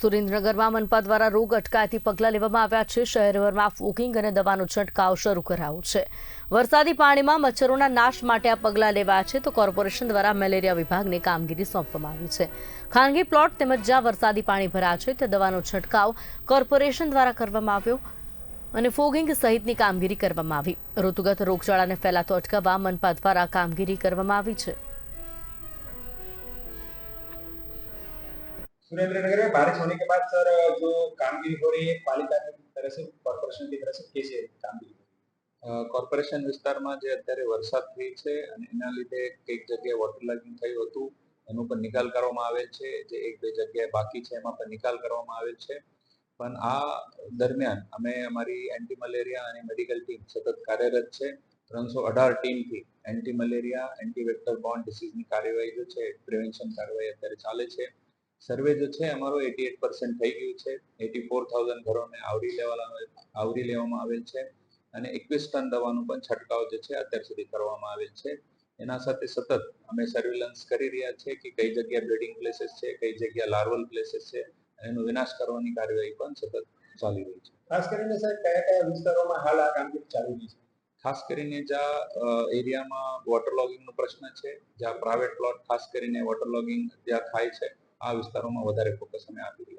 સુરેન્દ્રનગરમાં મનપા દ્વારા રોગ અટકાયતી પગલાં લેવામાં આવ્યા છે. શહેરભરમાં ફોગિંગ અને દવાનો છંટકાવ શરૂ કરાયો છે. વરસાદી પાણીમાં મચ્છરોના નાશ માટે આ પગલાં લેવાયા છે તો કોર્પોરેશન દ્વારા મેલેરિયા વિભાગને કામગીરી સોંપવામાં આવી છે. ખાનગી પ્લોટ તેમજ જ્યાં વરસાદી પાણી ભરાયા છે તે દવાનો છંટકાવ કોર્પોરેશન દ્વારા કરવામાં આવ્યો અને ફોગિંગ સહિતની કામગીરી કરવામાં આવી. ઋતુગત રોગચાળાને ફેલાતો અટકાવવા મનપા દ્વારા કામગીરી કરવામાં આવી છે. सुरेंद्र नगर में बारिश होने के बाद सर जो कामगिरी हो रही है पालिका की तरह से कॉर्पोरेशन की तरह से कैसे कामगिरी અ, કોર્પોરેશન વિસ્તારમાં જે અત્યારે વરસાદ થઈ છે અને એના લીધે કઈક જગ્યાએ વોટર લોગિંગ થયું હતું એનું પણ નિકાલ કરવામાં આવેલ છે જે એક બે જગ્યાએ બાકી છે એમાં પણ નિકાલ કરવામાં આવેલ છે પણ આ દરમિયાન અમે અમારી એન્ટી મલેરિયા અને મેડિકલ ટીમ સતત કાર્યરત છે ત્રણસો અઢાર ટીમથી એન્ટી મલેરિયા એન્ટી વેક્ટર બોન્ડ ડિસીઝની કાર્યવાહી જે છે પ્રિવેન્શન કાર્યવાહી અત્યારે ચાલે છે સર્વે જે છે અમારો એટી એટ પર્સન્ટ થઈ ગયું છે. એટી ફોર થાઉઝન્ડ ઘરોને આવરી લેવામાં આવરી લેવામાં આવેલ છે. અને એકવીસ ટન દવાનું પણ છંટકાવ જે છે અત્યાર સુધી કરવામાં આવેલ છે. એના સાથે સતત અમે સર્વેલન્સ કરી રહ્યા છે કે કઈ જગ્યા બ્રીડિંગ પ્લેસીસ છે કઈ જગ્યા લાર્વલ પ્લેસીસ છે એનો વિનાશ કરવાની કાર્યવાહી પણ સતત ચાલી રહી છે. ખાસ કરીને સર કયા કયા વિસ્તારોમાં હાલ આ કામગીરી ચાલી રહી છે? ખાસ કરીને જ્યાં એરિયામાં વોટર લોગિંગનો પ્રશ્ન છે. જ્યાં પ્રાઇવેટ પ્લોટ ખાસ કરીને વોટર લોગિંગ જ્યાં થાય છે. આ વિસ્તારોમાં વધારે ફોકસ અમે આપી